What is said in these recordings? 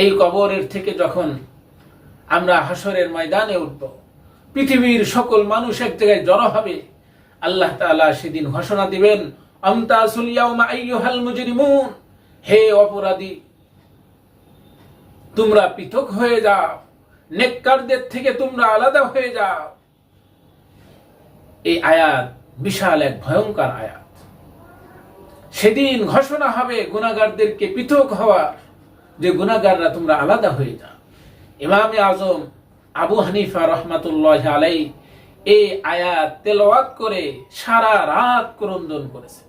এই কবরের থেকে যখন আমরা হাসরের ময়দানে উঠব, পৃথিবীর সকল মানুষ এক জায়গায় জড়ো হবে, আল্লাহ তাআলা সেদিন ঘোষণা দিবেন হে অপরাধী, তোমরা পৃথক হয়ে যাও, নেককারদের থেকে তোমরা আলাদা হয়ে যাও। এই আয়াত বিশাল এক ভয়ঙ্কর আয়াত। সেদিন ঘোষণা হবে গুনাগারদেরকে পৃথক হওয়ার যে গুনাগাররা তোমরা আলাদা হয়ে যাও। ইমামে আজম আবু হানিফা রহমাতুল্লাহ আলাই এই আয়াত তেলাওয়াত করে সারা রাত ক্রন্দন করেছে।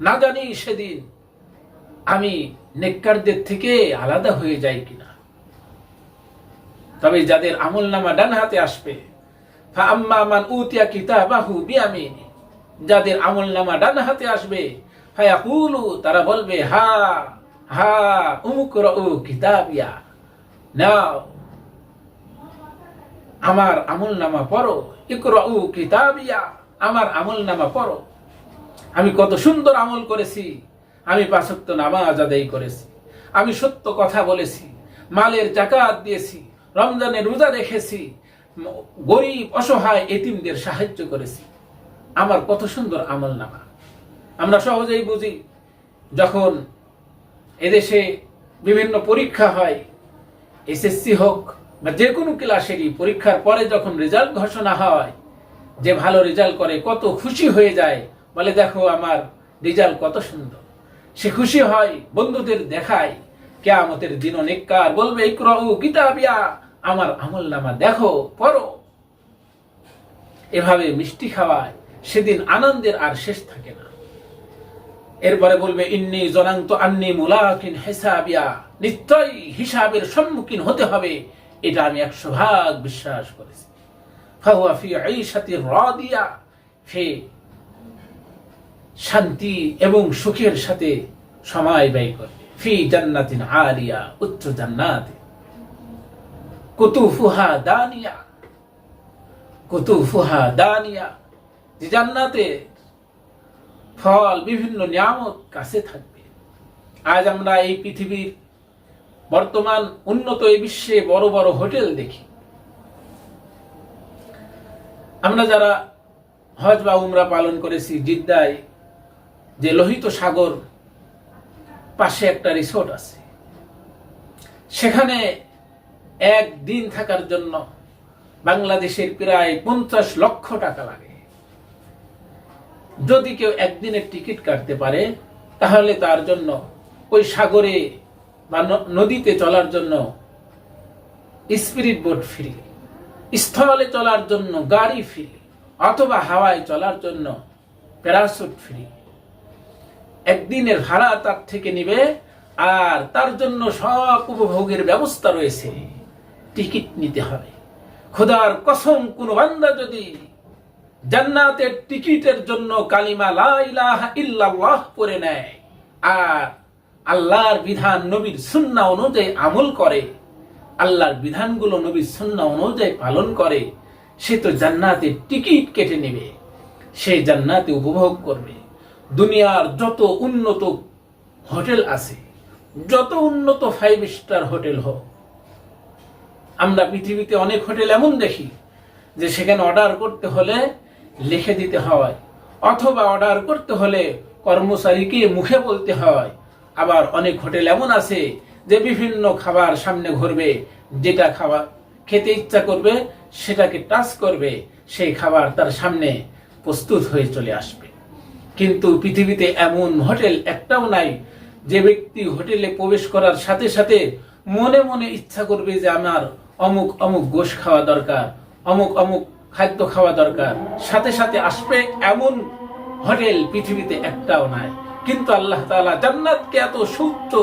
না জানি সেদিন আমি নেককারদের থেকে আলাদা হয়ে যাই কিনা। তবে যাদের আমল নামা ডান হাতে আসবে যাদের আমল নামা ডান হাতে আসবে তারা বলবে, হা হা, উমুকরাউ কিতাবিয়া। নাও, আমার আমল নামা পড়ো, ইকরাউ কিতাবিয়া, আমার আমল নামা পড়ো। আমি কত সুন্দর আমল করেছি, আমি পাঁচক্ত নামাজ আদায় করেছি, আমি সত্য কথা বলেছি, মালের জাকাত দিয়েছি, রমজানের রোজা রেখেছি গরিব, অসহায় এতিমদের সাহায্য করেছি। আমার কত সুন্দর আমল নামা আমরা সহজেই বুঝি, যখন এদেশে বিভিন্ন পরীক্ষা হয়, এসএসসি হোক বা যে কোনো ক্লাসেরই পরীক্ষার পরে যখন রেজাল্ট ঘোষণা হয়, যে ভালো রেজাল্ট করে কত খুশি হয়ে যায়, বলে দেখো আমার রেজাল্ট কত সুন্দর। সে খুশি হয় বন্ধুদের দেখায়, কেয়ামতের দিন নেককার বলবে, ইকরাউ কিতাবিয়া, আমার আমল নামা দেখো, পড়ো। এভাবে মিষ্টি খাওয়ায়, সেদিন আনন্দের আর শেষ থাকে এরপরে বলবে, ইন্নি জনান্ত আন্নি মুলাকিন হিসাবিয়া। নিশ্চয়ই হিসাবের সম্মুখীন হতে হবে। এটা আমি একশো ভাগ বিশ্বাস করেছি। সে শান্তি এবং সুখের সাথে সময় ব্যয় করবে ফি জান্নাতিন আলিয়া, উচ্চ জান্নাতে। কুতুফুহা দানিয়া। কুতুফুহা দানিয়া। যে জান্নাতে ফল, বিভিন্ন নিয়ামত কাছে থাকবে। আজ আমরা এই পৃথিবীর বর্তমান উন্নত এই বিশ্বে বড় বড় হোটেল দেখি। আমরা যারা হজ বা উমরা পালন করেছি, জিদ্দায় যে লোহিত সাগর পাশে একটা রিসোর্ট আছে। সেখানে একদিন থাকার জন্য বাংলাদেশের প্রায় পঞ্চাশ লক্ষ টাকা লাগে। যদি কেউ একদিনের টিকিট কাটতে পারে, তাহলে তার জন্য ওই সাগরে বা নদীতে চলার জন্য স্পিরিট বোট ফ্রি স্থলে চলার জন্য গাড়ি ফ্রি অথবা হাওয়ায় চলার জন্য প্যারাসুট ফ্রি একদিনের ভাড়া তার থেকে নিবে, আর তার জন্য সব উপভোগের ব্যবস্থা রয়েছে। টিকিট নিতে হবে। খোদার কসম, কোন বান্দা যদি জান্নাতের টিকিটের জন্য কালিমা লা ইলাহা ইল্লাল্লাহ পড়ে নেয়। আর আল্লাহর বিধান নবীর সুন্না অনুযায়ী আমল করে। আল্লাহর বিধানগুলো নবীর সুন্না অনুযায়ী পালন করে। সে তো জান্নাতের টিকিট কেটে নেবে। সে জান্নাতে উপভোগ করবে। দুনিয়ার যত উন্নত হোটেল আছে, যত উন্নত ফাইভ স্টার হোটেল হোক, আমরা পৃথিবীতে অনেক হোটেল এমন দেখি যে সেখানে অর্ডার করতে হলে লিখে দিতে হয়। অথবা অর্ডার করতে হলে কর্মচারীকে মুখে বলতে হয়। আবার অনেক হোটেল এমন আছে যে বিভিন্ন খাবার সামনে ঘুরবে, যেটা খাবার খেতে ইচ্ছা করবে, সেটাকে টাচ করবে, সেই খাবার তার সামনে প্রস্তুত হয়ে চলে আসবে। কিন্তু পৃথিবীতে এমন হোটেল একটাও নাই যে ব্যক্তি হোটেলে প্রবেশ করার সাথে সাথে মনে মনে ইচ্ছা করবে যে আমার অমুক অমুক গোশ খাওয়া দরকার, অমুক অমুক খাদ্য খাওয়া দরকার। সাথে সাথে আসবে এমন হোটেল পৃথিবীতে একটাও নাই। কিন্তু আল্লাহ তাআলা জান্নাতকে এত সূত্র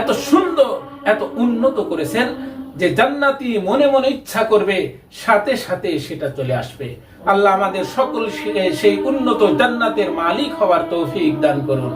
এত সুন্দর, এত উন্নত করেছেন যে জান্নাতি মনে মনে ইচ্ছা করবে, সাথে সাথে সেটা চলে আসবে। আল্লাহ আমাদের সকল সেই উন্নত জান্নাতের মালিক হওয়ার তৌফিক দান করুন।